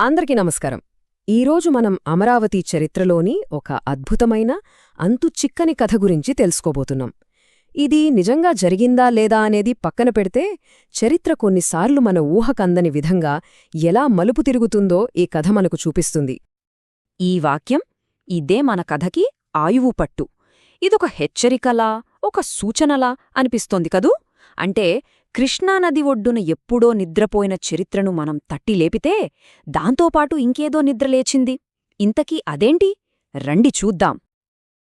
అందరికీ నమస్కారం. ఈరోజు మనం అమరావతి చరిత్రలోని ఒక అద్భుతమైన అంతు చిక్కని కథ గురించి తెలుసుకోబోతున్నాం. ఇది నిజంగా జరిగిందా లేదా అనేది పక్కన పెడితే చరిత్ర కొన్నిసార్లు మన ఊహకందని విధంగా ఎలా మలుపు తిరుగుతుందో ఈ కథ మనకు చూపిస్తుంది. ఈ వాక్యం ఇదే మన కథకి ఆయువు పట్టు. ఇదొక హెచ్చరికలా ఒక సూచనలా అనిపిస్తోంది కదూ? అంటే కృష్ణానది ఒడ్డున ఎప్పుడో నిద్రపోయిన చరిత్రను మనం తట్టి లేపితే దాంతోపాటు ఇంకేదో నిద్రలేచింది ఇంతకీ అదేంటి? రండి చూద్దాం.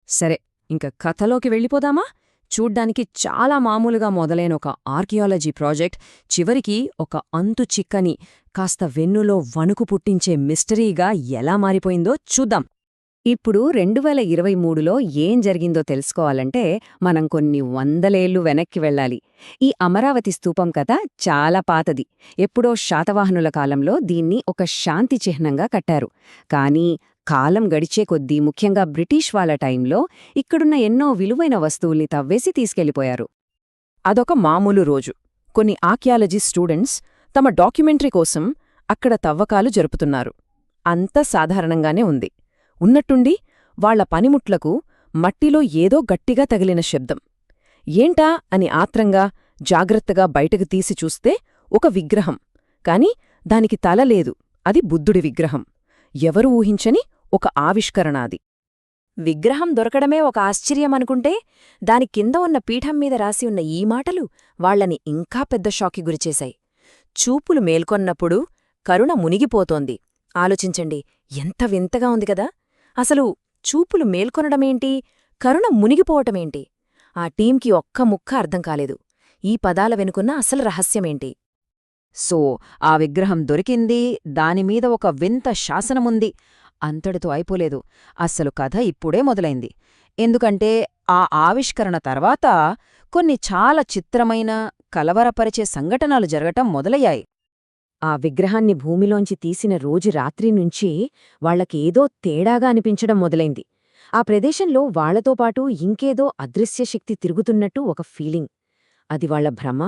సరే ఇంక కథలోకి వెళ్ళిపోదామా? చూడ్డానికి చాలా మామూలుగా మొదలైన ఒక ఆర్కియాలజీ ప్రాజెక్ట్ చివరికి ఒక అంతు చిక్కని కాస్త వెన్నులో వణుకు పుట్టించే మిస్టరీగా ఎలా మారిపోయిందో చూద్దాం. ఇప్పుడు రెండు వేల ఇరవై మూడులో ఏం జరిగిందో తెలుసుకోవాలంటే మనం కొన్ని వందలేళ్ళు వెనక్కి వెళ్ళాలి. ఈ అమరావతి స్తూపం కథ చాలా పాతది. ఎప్పుడో శాతవాహనుల కాలంలో దీన్ని ఒక శాంతి చిహ్నంగా కట్టారు. కానీ కాలం గడిచే కొద్దీ ముఖ్యంగా బ్రిటిష్ వాళ్ళ టైంలో ఇక్కడున్న ఎన్నో విలువైన వస్తువుల్ని తవ్వేసి తీసుకెళ్ళిపోయారు అదొక మామూలు రోజు. కొన్ని ఆర్కియాలజీ స్టూడెంట్స్ తమ డాక్యుమెంటరీ కోసం అక్కడ తవ్వకాలు జరుపుతున్నారు. అంత సాధారణంగానే ఉంది. ఉన్నట్టుండి వాళ్ళ పనిముట్లకు మట్టిలో ఏదో గట్టిగా తగిలిన శబ్దం. ఏంటా అని ఆత్రంగా జాగ్రత్తగా బయటకు తీసి చూస్తే ఒక విగ్రహం. కాని దానికి తల లేదు. అది బుద్ధుడి విగ్రహం. ఎవరు ఊహించని ఒక ఆవిష్కరణాది విగ్రహం దొరకడమే ఒక ఆశ్చర్యమనుకుంటే దాని కింద ఉన్న పీఠం మీద రాసి ఉన్న ఈ మాటలు వాళ్ళని ఇంకా పెద్ద షాకి గురిచేశాయి. చూపులు మేల్కొన్నప్పుడు కరుణ మునిగిపోతోంది. ఆలోచించండి ఎంత వింతగా ఉంది కదా! అసలు చూపులు మేల్కొనడమేంటి? కరుణ మునిగిపోవటమేంటి? ఆ టీంకి ఒక్క ముక్క అర్థం కాలేదు. ఈ పదాల వెనుకున్న అసలు రహస్యమేంటి? సో ఆ విగ్రహం దొరికింది దానిమీద ఒక వింత శాసనముంది. అంతటితో అయిపోలేదు. అస్సలు కథ ఇప్పుడే మొదలైంది. ఎందుకంటే ఆ ఆవిష్కరణ తర్వాత కొన్ని చాలా చిత్రమైన కలవరపరిచే సంఘటనలు జరగటం మొదలయ్యాయి. ఆ విగ్రహాన్ని భూమిలోంచి తీసిన రోజు రాత్రి నుంచి వాళ్ళకేదో తేడాగా అనిపించడం మొదలైంది. ఆ ప్రదేశంలో వాళ్ళతో పాటు ఇంకేదో అదృశ్యశక్తి తిరుగుతున్నట్టు ఒక ఫీలింగ్. అది వాళ్ళ భ్రమ?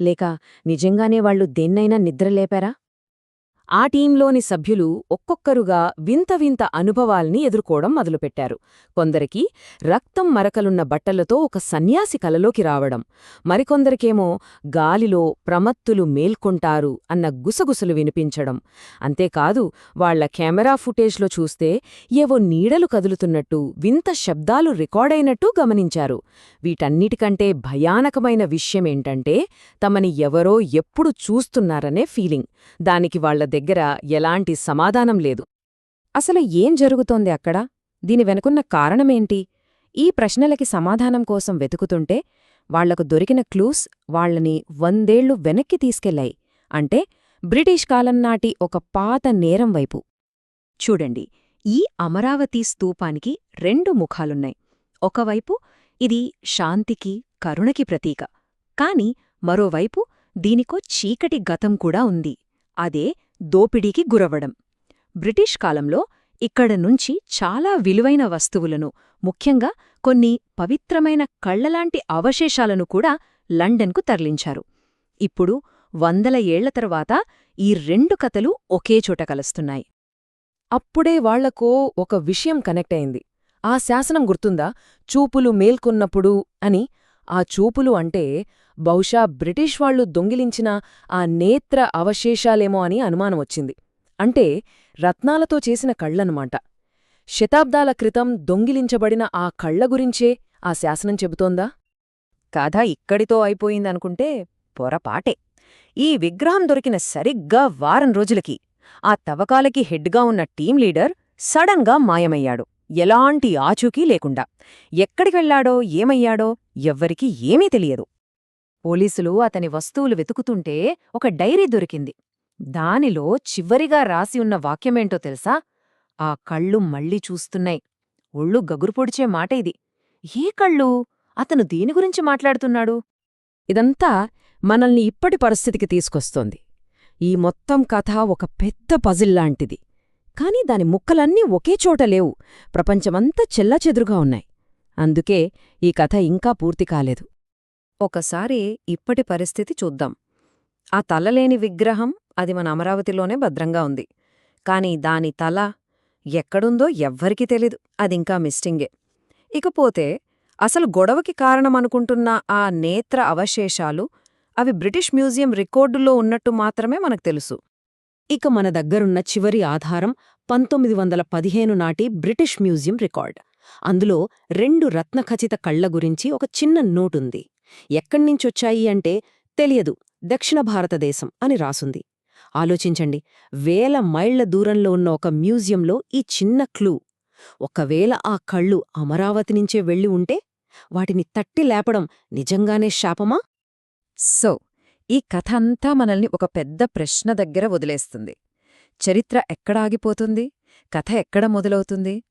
లేక నిజంగానే వాళ్ళు దేన్నైనా నిద్రలేపారా? ఆ టీంలోని సభ్యులు ఒక్కొక్కరుగా వింత వింత అనుభవాల్ని ఎదుర్కోవడం మొదలుపెట్టారు. కొందరికి రక్తం మరకలున్న బట్టలతో ఒక సన్యాసి కలలోకి రావడం మరికొందరికేమో గాలిలో ప్రమత్తులు మేల్కొంటారు అన్న గుసగుసలు వినిపించడం. అంతేకాదు వాళ్ళ కెమెరా ఫుటేజ్లో చూస్తే ఏవో నీడలు కదులుతున్నట్టు వింత శబ్దాలు రికార్డైనట్టు గమనించారు. వీటన్నిటికంటే భయానకమైన విషయమేంటంటే తమని ఎవరో ఎప్పుడు చూస్తున్నారనే ఫీలింగ్. దానికి వాళ్ళ దగ్గర దగ్గర ఎలాంటి సమాధానం లేదు. అసలు ఏం జరుగుతోంది అక్కడ? దీని వెనుకున్న కారణమేంటి? ఈ ప్రశ్నలకి సమాధానం కోసం వెతుకుతుంటే వాళ్ళకు దొరికిన క్లూస్ వాళ్ళని వందేళ్ళు వెనక్కి తీసుకెళ్ళాయి అంటే బ్రిటిష్ కాలం నాటి ఒక పాత నేరం వైపు. చూడండి ఈ అమరావతి స్తూపానికి రెండు ముఖాలున్నాయి. ఒకవైపు ఇది శాంతికి కరుణకి ప్రతీక. కాని మరోవైపు దీనికో చీకటి గతం కూడా ఉంది. అదే దోపిడీకి గురవడం బ్రిటిష్ కాలంలో ఇక్కడ నుంచి చాలా విలువైన వస్తువులను ముఖ్యంగా కొన్ని పవిత్రమైన కళ్ళలాంటి అవశేషాలను కూడా లండన్కు తరలించారు. ఇప్పుడు వందల ఏళ్ళ తర్వాత ఈ రెండు కథలు ఒకే చోట కలుస్తున్నాయి. అప్పుడే వాళ్ళకో ఒక విషయం కనెక్ట్ అయింది. ఆ శాసనం గుర్తుందా? చూపులు మేల్కొన్నప్పుడు అని. ఆ చూపులు అంటే బహుశా బ్రిటిష్ వాళ్ళు దొంగిలించిన ఆ నేత్ర అవశేషాలేమో అని అనుమానమొచ్చింది అంటే రత్నాలతో చేసిన కళ్ళన్నమాట శతాబ్దాల క్రితం దొంగిలించబడిన ఆ కళ్ళ గురించే ఆ శాసనం చెబుతోందా? కథ ఇక్కడితో అయిపోయిందనుకుంటే పొరపాటే. ఈ విగ్రహం దొరికిన సరిగ్గా వారం రోజులకి ఆ తవ్వకాలకి హెడ్గా ఉన్న టీం లీడర్ సడన్గా మాయమయ్యాడు. ఎలాంటి ఆచూకీ లేకుండా. ఎక్కడికి వెళ్ళాడో ఏమయ్యాడో ఎవ్వరికీ ఏమీ తెలియదు. పోలీసులు అతని వస్తువులు వెతుకుతుంటే ఒక డైరీ దొరికింది. దానిలో చివరిగా రాసి ఉన్న వాక్యమేంటో తెలుసా? ఆ కళ్ళు మళ్ళీ చూస్తున్నాయి. ఒళ్ళు గగురుపొడిచే మాట ఇది. ఏ కళ్ళు? అతను దేని గురించి మాట్లాడుతున్నాడు? ఇదంతా మనల్ని ఇప్పటి పరిస్థితికి తీసుకొస్తోంది. ఈ మొత్తం కథ ఒక పెద్ద పజిల్లాంటిది కాని దాని ముక్కలన్నీ ఒకే చోట లేవు. ప్రపంచమంతా చెల్లాచెదురుగా ఉన్నాయి. అందుకే ఈ కథ ఇంకా పూర్తి కాలేదు. ఒకసారి ఇప్పటి పరిస్థితి చూద్దాం. ఆ తలలేని విగ్రహం అది మన అమరావతిలోనే భద్రంగా ఉంది. కాని దాని తల ఎక్కడుందో ఎవ్వరికీ తెలీదు. అదింకా మిస్టింగే. ఇకపోతే అసలు గొడవకి కారణమనుకుంటున్న ఆ నేత్ర అవశేషాలు అవి బ్రిటిష్ మ్యూజియం రికార్డుల్లో ఉన్నట్టు మాత్రమే మనకు తెలుసు. ఇక మన దగ్గరున్న చివరి ఆధారం పంతొమ్మిది వందల పదిహేను నాటి బ్రిటిష్ మ్యూజియం రికార్డ్. అందులో రెండు రత్నఖచిత కళ్ళ గురించి ఒక చిన్న నోటుంది. ఎక్కడ్నించొచ్చాయి అంటే తెలియదు. దక్షిణ భారతదేశం అని రాసుంది. ఆలోచించండి. వేల మైళ్ళ దూరంలో ఉన్న ఒక మ్యూజియంలో ఈ చిన్న క్లూ. ఒకవేళ ఆ కళ్ళు అమరావతి నుంచే వెళ్ళి ఉంటే వాటిని తట్టి లేపడం నిజంగానే శాపమా? సో ఈ కథ అంతా మనల్ని ఒక పెద్ద ప్రశ్న దగ్గర వదిలేస్తుంది. చరిత్ర ఎక్కడ ఆగిపోతుంది కథ ఎక్కడ మొదలవుతుంది?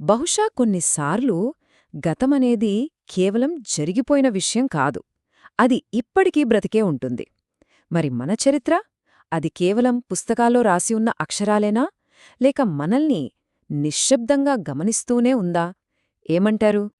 బహుశా కొన్నిసార్లు గతమనేది కేవలం జరిగిపోయిన విషయం కాదు. అది ఇప్పటికీ బ్రతికే ఉంటుంది. మరి మన చరిత్ర? అది కేవలం పుస్తకాల్లో రాసి ఉన్న అక్షరాలేనా? లేక మనల్ని నిశ్శబ్దంగా గమనిస్తూనే ఉందా? ఏమంటారు?